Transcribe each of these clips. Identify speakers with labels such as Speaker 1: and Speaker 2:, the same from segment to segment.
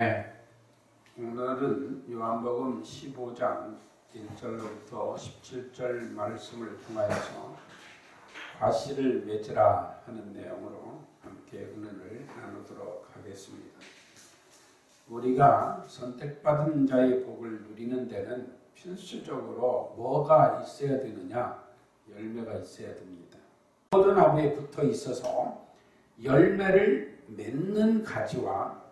Speaker 1: 네. 오늘은 요한복음 15장 1절로부터 17절 말씀을 통하여서 과실을 맺으라 하는 내용으로 함께 은혜를 나누도록 하겠습니다. 우리가 선택받은 자의 복을 누리는 데는 필수적으로 뭐가 있어야 되느냐? 열매가 있어야 됩니다. 포도나무에 붙어 있어서 열매를 맺는 가지와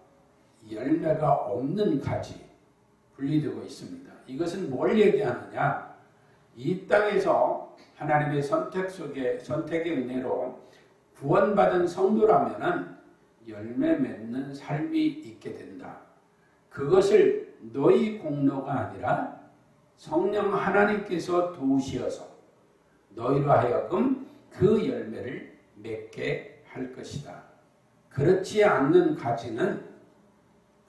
Speaker 1: 열매가 없는 가지 분리되고 있습니다. 이것은 뭘 얘기하느냐? 이 땅에서 하나님의 선택 속에 선택의 은혜로 구원받은 성도라면은 열매 맺는 삶이 있게 된다. 그것을 너희 공로가 아니라 성령 하나님께서 도우시어서 너희로 하여금 그 열매를 맺게 할 것이다. 그렇지 않는 가지는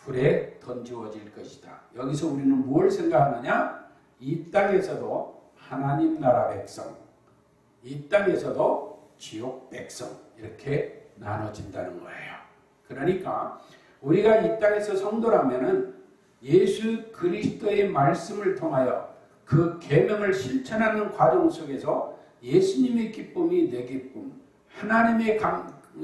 Speaker 1: 불에 던지워질 것이다. 여기서 우리는 뭘 생각하느냐? 이 땅에서도 하나님 나라 백성, 이 땅에서도 지옥 백성 이렇게 나눠진다는 거예요. 그러니까 우리가 이 땅에서 성도라면은 예수 그리스도의 말씀을 통하여 그 계명을 실천하는 과정 속에서 예수님의 기쁨이 내 기쁨, 하나님의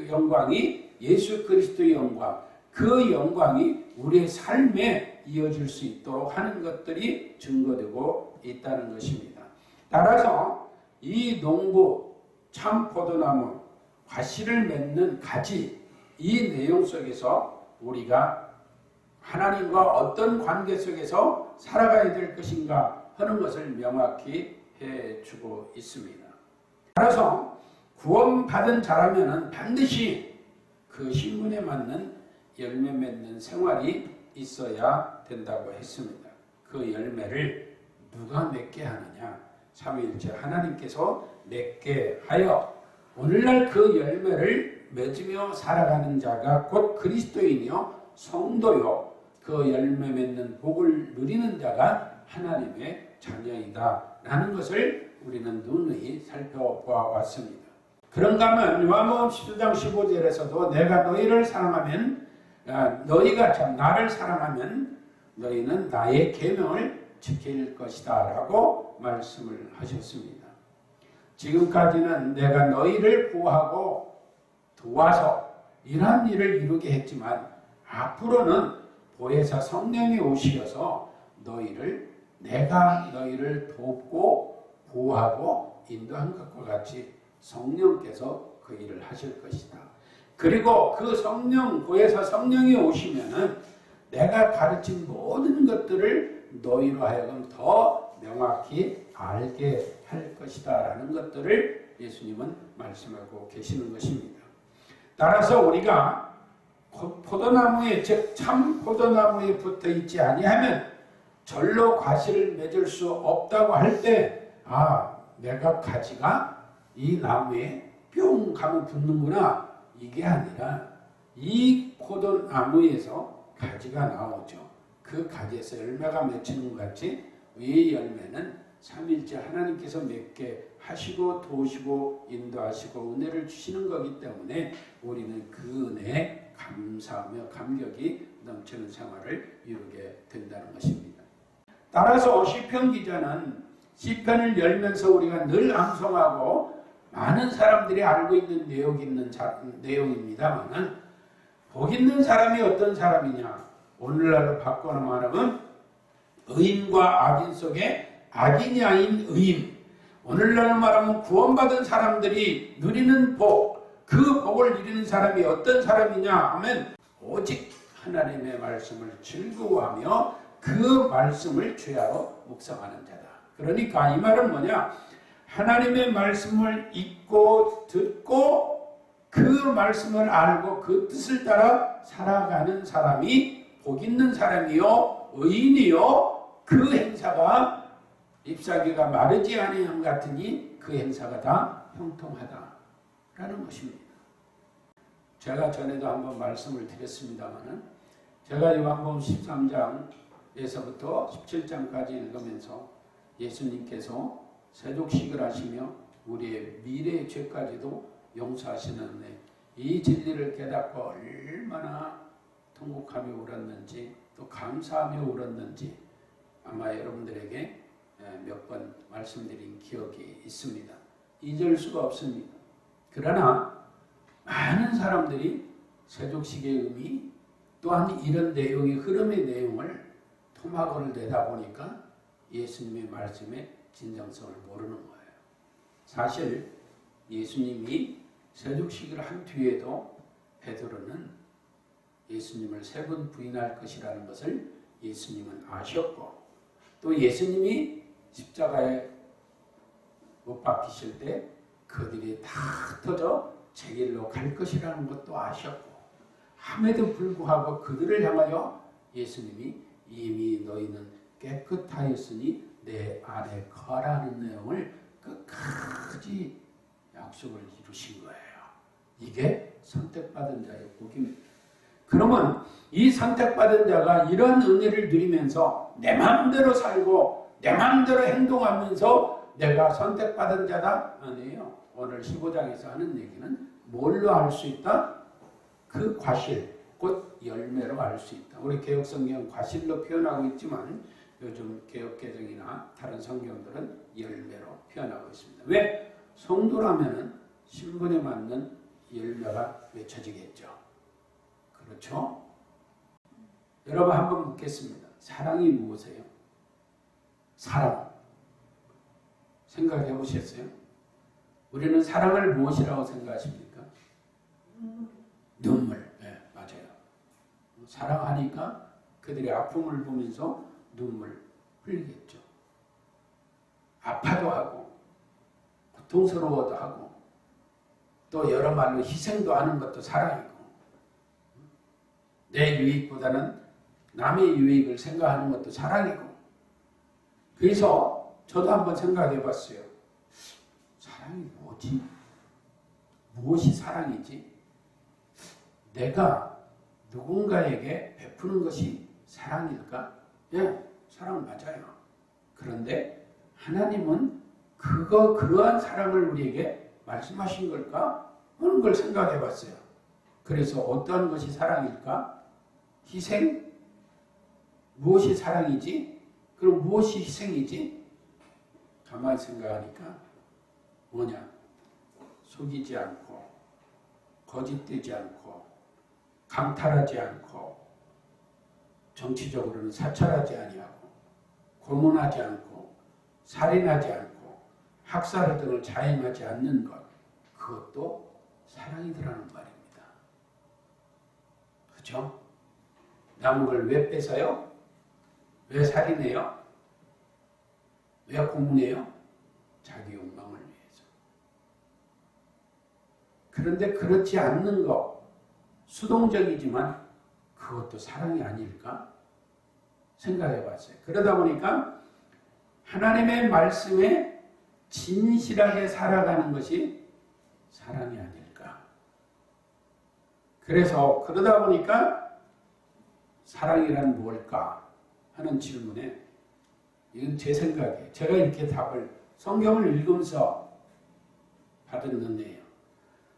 Speaker 1: 영광이 예수 그리스도의 영광, 그 영광이 우리의 삶에 이어질 수 있도록 하는 것들이 증거되고 있다는 것입니다. 따라서 이 농부, 참 포도나무, 과실을 맺는 가지 이 내용 속에서 우리가 하나님과 어떤 관계 속에서 살아가야 될 것인가 하는 것을 명확히 해주고 있습니다. 따라서 구원받은 자라면 반드시 그 신분에 맞는 열매 맺는 생활이 있어야 된다고 했습니다. 그 열매를 누가 맺게 하느냐? 삼위일체 하나님께서 맺게 하여 오늘날 그 열매를 맺으며 살아가는 자가 곧 그리스도인이요 성도요 그 열매 맺는 복을 누리는 자가 하나님의 자녀이다 라는 것을 우리는 누누이 살펴보아 왔습니다. 그런가 하면 요한복음 10장 15절에서도 내가 너희를 사랑하면 너희가 참 나를 사랑하면 너희는 나의 계명을 지킬 것이다라고 말씀을 하셨습니다. 지금까지는 내가 너희를 구하고 도와서 이러한 일을 이루게 했지만 앞으로는 보혜사 성령이 오시어서 너희를 내가 너희를 돕고 보호하고 인도한 것과 같이 성령께서 그 일을 하실 것이다. 그리고 그 성령, 구에서 성령이 오시면은 내가 가르친 모든 것들을 너희로 하여금 더 명확히 알게 할 것이다. 라는 것들을 예수님은 말씀하고 계시는 것입니다. 따라서 우리가 포도나무에, 즉, 참 포도나무에 붙어 있지 아니하면 절로 과실을 맺을 수 없다고 할 때, 아, 내가 가지가 이 나무에 뿅 가면 붙는구나. 이게 아니라 이 포도나무에서 가지가 나오죠. 그 가지에서 열매가 맺히는 것 같이 이 열매는 삼일째 하나님께서 맺게 하시고 도우시고 인도하시고 은혜를 주시는 거기 때문에 우리는 그 은혜에 감사하며 감격이 넘치는 생활을 이루게 된다는 것입니다. 따라서 시편 기자는 시편을 열면서 우리가 늘 암송하고 많은 사람들이 알고 있는 내용 있는 자, 내용입니다만은 복 있는 사람이 어떤 사람이냐? 오늘날로 바꿔 말하면 의인과 악인 속에 악인이 아닌 의인. 오늘날 말하면 구원받은 사람들이 누리는 복, 그 복을 누리는 사람이 어떤 사람이냐 하면 오직 하나님의 말씀을 즐거워하며 그 말씀을 죄하러 묵상하는 자다. 그러니까 이 말은 뭐냐? 하나님의 말씀을 읽고 듣고 그 말씀을 알고 그 뜻을 따라 살아가는 사람이 복 있는 사람이요 의인이요 그 행사가 잎사귀가 마르지 아니함 같으니 그 행사가 다 형통하다라는 것입니다. 제가 전에도 한번 말씀을 드렸습니다만은 제가 요한복음 13장에서부터 17장까지 읽으면서 예수님께서 세족식을 하시며 우리의 미래의 죄까지도 용서하시는 은이 진리를 깨닫고 얼마나 통곡하며 울었는지 또 감사하며 울었는지 아마 여러분들에게 몇 번 말씀드린 기억이 있습니다. 잊을 수가 없습니다. 그러나 많은 사람들이 세족식의 의미 또한 이런 내용의 흐름의 내용을 토막을 내다 보니까 예수님의 말씀의 진정성을 모르는 거예요. 사실 예수님이 세족식을 한 뒤에도 베드로는 예수님을 세 번 부인할 것이라는 것을 예수님은 아셨고 또 예수님이 십자가에 못 박히실 때 그들이 다 흩어져 제 길로 갈 것이라는 것도 아셨고 함에도 불구하고 그들을 향하여 예수님이 이미 너희는 깨끗하였으니 내 안에 거라는 내용을 끝까지 약속을 이루신 거예요. 이게 선택받은 자의 복입니다. 그러면 이 선택받은 자가 이런 은혜를 누리면서 내 마음대로 살고 내 마음대로 행동하면서 내가 선택받은 자다? 아니에요. 오늘 15장에서 하는 얘기는 뭘로 알 수 있다? 그 과실, 곧 열매로 알 수 있다. 우리 개혁성경 과실로 표현하고 있지만 요즘 개혁개정이나 다른 성경들은 열매로 표현하고 있습니다. 왜? 성도라면은 신분에 맞는 열매가 맺혀지겠죠. 그렇죠? 여러분 한번 묻겠습니다. 사랑이 무엇이에요? 사랑. 생각해 보셨어요? 우리는 사랑을 무엇이라고 생각하십니까? 눈물. 네, 맞아요. 사랑하니까 그들의 아픔을 보면서 눈물 흘리겠죠. 아파도 하고, 고통스러워도 하고, 또 여러 말로 희생도 하는 것도 사랑이고, 내 유익보다는 남의 유익을 생각하는 것도 사랑이고, 그래서 저도 한번 생각해 봤어요. 사랑이 뭐지? 무엇이 사랑이지? 내가 누군가에게 베푸는 것이 사랑일까? 예, 사랑 맞아요. 그런데 하나님은 그거 그러한 사랑을 우리에게 말씀하신 걸까? 하는 걸 생각해 봤어요. 그래서 어떠한 것이 사랑일까? 희생? 무엇이 사랑이지? 그럼 무엇이 희생이지? 가만히 생각하니까 뭐냐? 속이지 않고 거짓되지 않고 강탈하지 않고 정치적으로는 사찰하지 아니하고 고문하지 않고 살인하지 않고 학살 등을 자행하지 않는 것 그것도 사랑이더라는 말입니다. 그렇죠? 남은 걸 왜 뺏어요? 왜 살인해요? 왜 고문해요? 자기 욕망을 위해서. 그런데 그렇지 않는 것 수동적이지만 그것도 사랑이 아닐까 생각해 봤어요. 그러다 보니까 하나님의 말씀에 진실하게 살아가는 것이 사랑이 아닐까. 그래서 그러다 보니까 사랑이란 뭘까 하는 질문에 이건 제 생각이에요. 제가 이렇게 답을 성경을 읽으면서 은혜예요.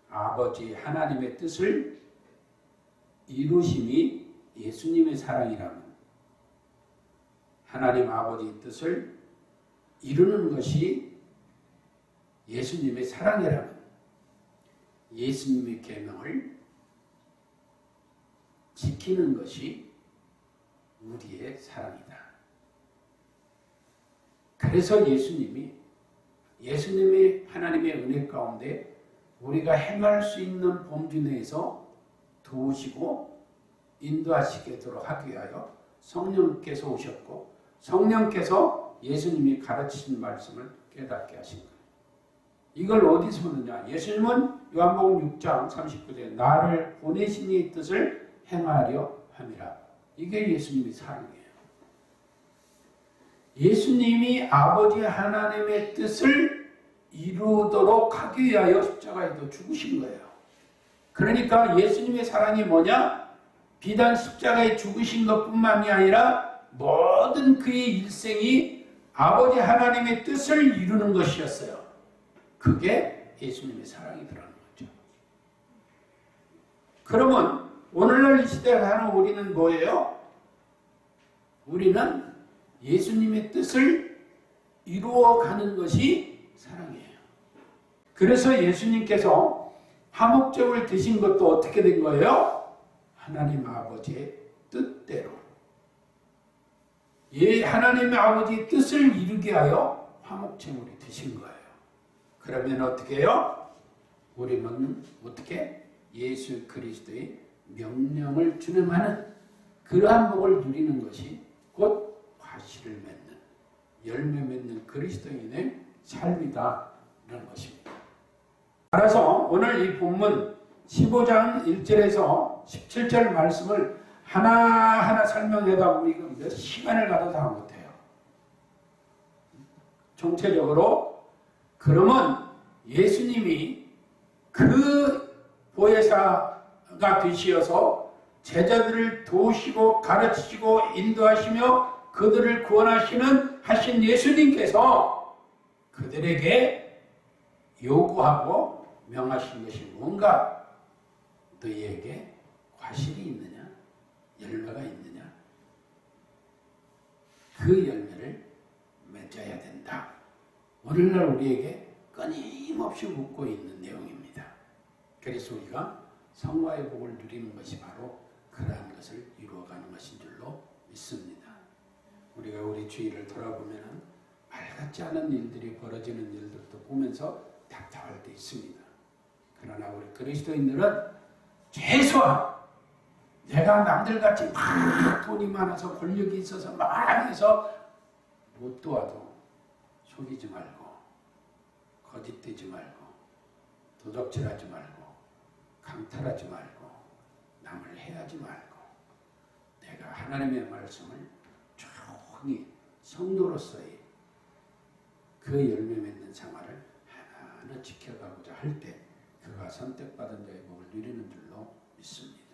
Speaker 1: 아버지 하나님의 뜻을 이루심이 예수님의 사랑이라면 하나님 아버지 뜻을 이루는 것이 예수님의 사랑이라면 예수님의 계명을 지키는 것이 우리의 사랑이다. 그래서 예수님이 예수님의 하나님의 은혜 가운데 우리가 행할 수 있는 범주 내에서 도우시고 인도하시도록 하기 위하여 성령께서 오셨고 성령께서 예수님이 가르치신 말씀을 깨닫게 하신 거예요. 이걸 어디서 보느냐? 예수님은 요한복음 6장 39절 나를 보내신 이 뜻을 행하려 함이라. 이게 예수님의 사랑이에요. 예수님이 아버지 하나님의 뜻을 이루도록 하기 위하여 십자가에도 죽으신 거예요. 그러니까 예수님의 사랑이 뭐냐? 비단 십자가에 죽으신 것뿐만이 아니라 모든 그의 일생이 아버지 하나님의 뜻을 이루는 것이었어요. 그게 예수님의 사랑이더라는 거죠. 그러면 오늘날 이 시대에 사는 우리는 뭐예요? 우리는 예수님의 뜻을 이루어가는 것이 사랑이에요. 그래서 예수님께서 화목제를 드신 것도 어떻게 된 거예요? 하나님 아버지의 뜻대로. 예, 하나님의 아버지의 뜻을 이루게 하여 화목제물이 드신 거예요. 그러면 어떻게 해요? 우리는 어떻게 예수 그리스도의 명령을 준행하는 그러한 복을 누리는 것이 곧 과실을 맺는 열매 맺는 그리스도인의 삶이다 이런 것입니다. 따라서 오늘 이 본문 15장 1절에서 17절 말씀을 하나하나 설명하다 보면 몇 시간을 가도 다 못해요. 총체적으로 그러면 예수님이 그 보혜사가 되시어서 제자들을 도우시고 가르치시고 인도하시며 그들을 구원하시는 하신 예수님께서 그들에게 요구하고 명하신 것이 뭔가 너희에게 과실이 있느냐 열매가 있느냐 그 열매를 맺어야 된다. 오늘날 우리에게 끊임없이 묻고 있는 내용입니다. 그래서 우리가 성화의 복을 누리는 것이 바로 그러한 것을 이루어가는 것인 줄로 믿습니다. 우리가 우리 주위를 돌아보면 말 같지 않은 일들이 벌어지는 일들도 보면서 답답할 때 있습니다. 그러나 우리 그리스도인들은 최소한 내가 남들같이 막 돈이 많아서 권력이 있어서 막 해서 못 도와도 속이지 말고 거짓되지 말고 도덕질하지 말고 강탈하지 말고 남을 해하지 말고 내가 하나님의 말씀을 조용히 성도로서의 그 열매 맺는 생활을 하나하나 지켜가고자 할 때 그가 선택받은 자의 복을 누리는 줄로 믿습니다.